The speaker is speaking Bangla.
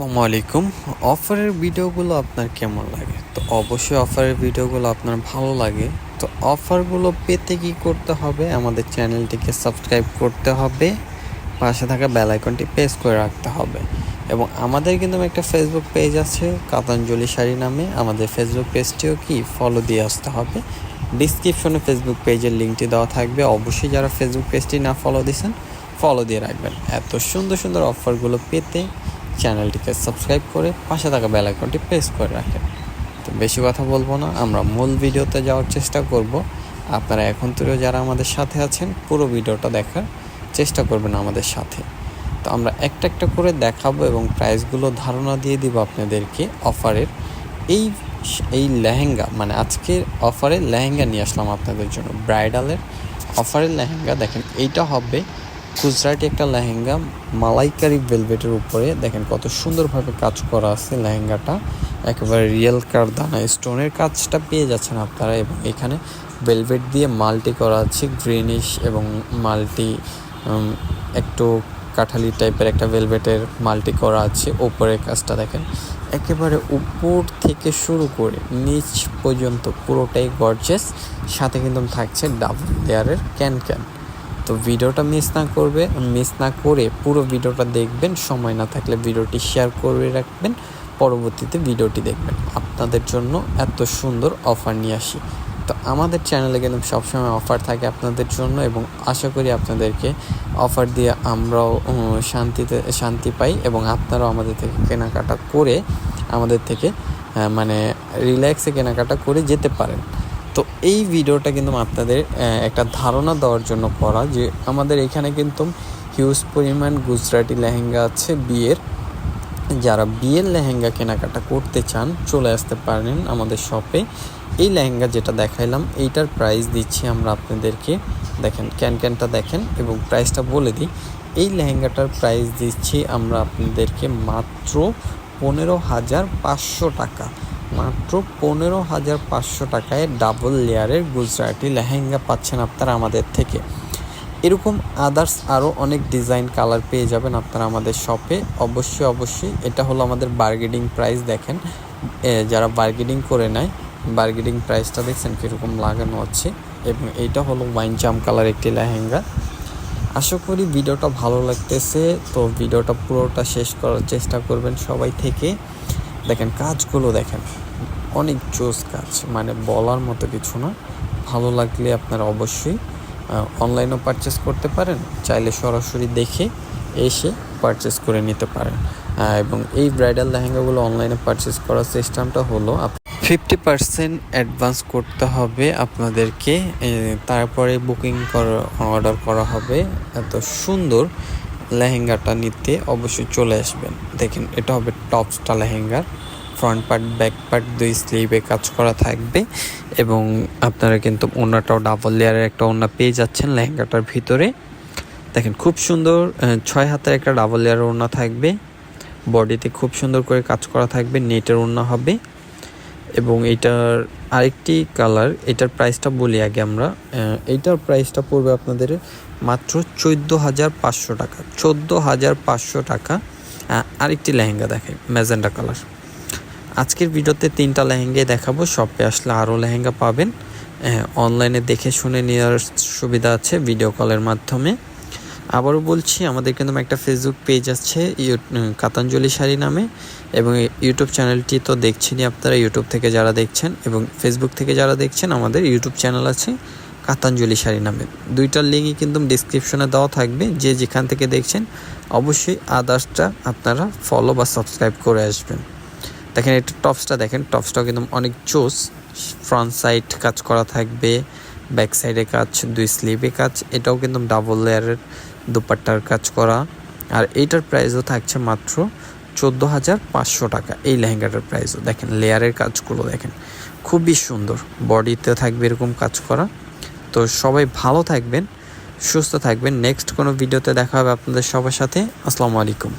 আসসালামু আলাইকুম। অফারের ভিডিওগুলো আপনার কেমন লাগে? তো অবশ্যই অফারের ভিডিওগুলো আপনার ভালো লাগে। তো অফারগুলো পেতে কি করতে হবে? আমাদের চ্যানেলটিকে সাবস্ক্রাইব করতে হবে। পাশে থাকা বেল আইকনটি প্রেস করে রাখতে হবে। এবং আমাদের কিন্তু একটা ফেসবুক পেজ আছে কাতাঞ্জলি শাড়ি নামে। আমাদের ফেসবুক পেজটিও কি? ফলো দিয়ে আসতে হবে। ডিসক্রিপশনে ফেসবুক পেজের লিঙ্কটি দেওয়া থাকবে। অবশ্যই যারা ফেসবুক পেজটি না ফলো দিয়েছেন ফলো দিয়ে রাখবেন। এত সুন্দর সুন্দর অফারগুলো পেতে চ্যানেলটিকে সাবস্ক্রাইব করে পাশে থাকা বেল আইকনটি প্রেস করে রাখেন। তো বেশি কথা বলব না, আমরা মূল ভিডিওতে যাওয়ার চেষ্টা করব। আপনারা এখন থেকেও যারা আমাদের সাথে আছেন, পুরো ভিডিওটা দেখার চেষ্টা করবেন আমাদের সাথে। তো আমরা একটা একটা করে দেখাবো এবং প্রাইসগুলো ধারণা দিয়ে দিব আপনাদেরকে অফারের। এই এই লেহেঙ্গা মানে আজকের অফারে লেহেঙ্গা নিয়ে আসলাম আপনাদের জন্য। ব্রাইডালের অফারের লেহেঙ্গা, দেখেন, এইটা হবে গুজরাটি একটা লেহেঙ্গা, মালাইকারি ভেলভেটের উপরে। দেখেন কত সুন্দরভাবে কাজ করা আছে লেহেঙ্গাটা। একেবারে রিয়েল কারদানা স্টোনের কাজটা পেয়ে যাচ্ছেন আপনারা এবং এখানে ভেলভেট দিয়ে মাল্টি করা আছে, গ্রিনিশ এবং মাল্টি একটু কাঠালি টাইপের একটা ভেলভেটের মাল্টি করা আছে ওপরের কাজটা দেখেন। একেবারে উপর থেকে শুরু করে নিচ পর্যন্ত পুরোটাই গর্জেস সাথে কিন্তু থাকছে ডাবল লেয়ারের ক্যান ক্যান তো ভিডিওটা মিস না করবে মিস না করে পুরো ভিডিওটা দেখবেন, সময় না থাকলে ভিডিওটি শেয়ার করে রাখবেন, পরবর্তীতে ভিডিওটি দেখবেন। আপনাদের জন্য এত সুন্দর অফার নিয়ে আসি। তো আমাদের চ্যানেলে কিন্তু সবসময় অফার থাকে আপনাদের জন্য এবং আশা করি আপনাদেরকে অফার দিয়ে আমরাও শান্তিতে, শান্তি পাই এবং আপনারাও আমাদের থেকে কেনাকাটা করে আমাদের থেকে মানে রিল্যাক্সে কেনাকাটা করে যেতে পারেন। তো এই ভিডিওটা কিন্তু আপনাদের একটা ধারণা দেওয়ার জন্য করা যে আমাদের এখানে কিন্তু হিউজ পরিমাণ গুজরাটি লেহেঙ্গা আছে বিয়ের। যারা বিয়ের লেহেঙ্গা কেনাকাটা করতে চান, চলে আসতে পারেন আমাদের শপে। এই লেহেঙ্গা যেটা দেখাইলাম, এইটার প্রাইস দিচ্ছি আমরা আপনাদেরকে। দেখেন, ক্যান ক্যানটা দেখেন এবং প্রাইসটা বলে দিই। এই লেহেঙ্গাটার প্রাইস দিচ্ছি আমরা আপনাদেরকে মাত্র পনেরো হাজার পাঁচশো টাকা। মাত্র পনেরো হাজার পাঁচশো টাকায় ডাবল লেয়ারের গুজরাটি লেহেঙ্গা পাচ্ছেন আপনারা আমাদের থেকে। এরকম আদার্স আরও অনেক ডিজাইন কালার পেয়ে যাবেন আপনারা আমাদের শপে অবশ্যই অবশ্যই এটা হলো আমাদের বার্গেনিং প্রাইস দেখেন। যারা বার্গেনিং করে নেয় বার্গেনিং প্রাইসটা দেখছেন কীরকম লাগানো আছে। এবং এইটা হলো ওয়াইন জাম কালার একটি লেহেঙ্গা। আশা করি ভিডিওটা ভালো লাগতেছে। তো ভিডিওটা পুরোটা শেষ করার চেষ্টা করবেন সবাই থেকে। দেখেন, কাজগুলো দেখেন, অনেক জোস কাজ মানে বলার মতো কিছু না। ভালো লাগলে আপনারা অবশ্যই অনলাইনেও পারচেস করতে পারেন, চাইলে সরাসরি দেখে এসে পারচেস করে নিতে পারেন। এবং এই ব্রাইডাল লেহেঙ্গাগুলো অনলাইনে পারচেস করার সিস্টেমটা হলো ফিফটি পার্সেন্ট অ্যাডভান্স করতে হবে আপনাদেরকে তারপরে বুকিং করা অর্ডার করা হবে। এত সুন্দর লেহেঙ্গাটা নিতে অবশ্যই চলে আসবেন। দেখেন, এটা হবে টপসটা লেহেঙ্গার। ফ্রন্ট পার্ট ব্যাক পার্ট দুই স্লিভে কাজ করা থাকবে এবং আপনারা কিন্তু ওনাটাও ডাবল লেয়ারের একটা ওনা পেয়ে যাচ্ছেন লেহেঙ্গাটার ভিতরে। দেখেন, খুব সুন্দর ছয় হাতের একটা ডাবল লেয়ারের ওনা থাকবে। বডিতে খুব সুন্দর করে কাজ করা থাকবে নেটের ওনা হবে। এবং এটার আরেকটি কালার, এটার প্রাইসটা বলি আগে আমরা। এইটার প্রাইসটা পড়বে আপনাদের মাত্র চোদ্দ হাজার পাঁচশো টাকা। চোদ্দ হাজার পাঁচশো টাকা। আরেকটি লেহেঙ্গা দেখাই ম্যাজেন্ডা কালার। আজকের ভিডিওতে তিনটা লেহেঙ্গাই দেখাবো। শপে আসলে আরও লেহেঙ্গা পাবেন। অনলাইনে দেখে শুনে নেওয়ার সুবিধা আছে ভিডিও কলের মাধ্যমে। আবারও বলছি, আমাদের কিন্তু একটা ফেসবুক পেজ আছে কাতাঞ্জলি শাড়ি নামে, এবং ইউটিউব চ্যানেলটি তো দেখছেনই আপনারা ইউটিউব থেকে যারা দেখছেন এবং ফেসবুক থেকে যারা দেখছেন, আমাদের ইউটিউব চ্যানেল আছে কাতাঞ্জলি শাড়ি নামে। দুইটার লিঙ্কই কিন্তু ডিসক্রিপশনে দেওয়া থাকবে, যে যেখান থেকে দেখছেন, অবশ্যই আদার্সটা আপনারা ফলো বা সাবস্ক্রাইব করে আসবেন। দেখেন এটা টপসটা দেখেন টপসটাও কিন্তু অনেক চোস ফ্রন্ট সাইড কাজ করা থাকবে ব্যাক সাইডে কাজ, দুই স্লিভে কাজ, এটাও কিন্তু ডাবল লেয়ারের দুপাট্টার কাজ করা। আর এইটার প্রাইসও থাকছে মাত্র চোদ্দ হাজার পাঁচশো টাকা। এই লেহেঙ্গাটার প্রাইসও দেখেন, লেয়ারের কাজগুলো দেখেন। খুবই সুন্দর। বডিতে থাকবে এরকম কাজ করা। তো সবাই ভালো থাকবেন, সুস্থ থাকবেন। নেক্সট কোনো ভিডিওতে দেখা হবে আপনাদের সবার সাথে। আসসালামু আলাইকুম।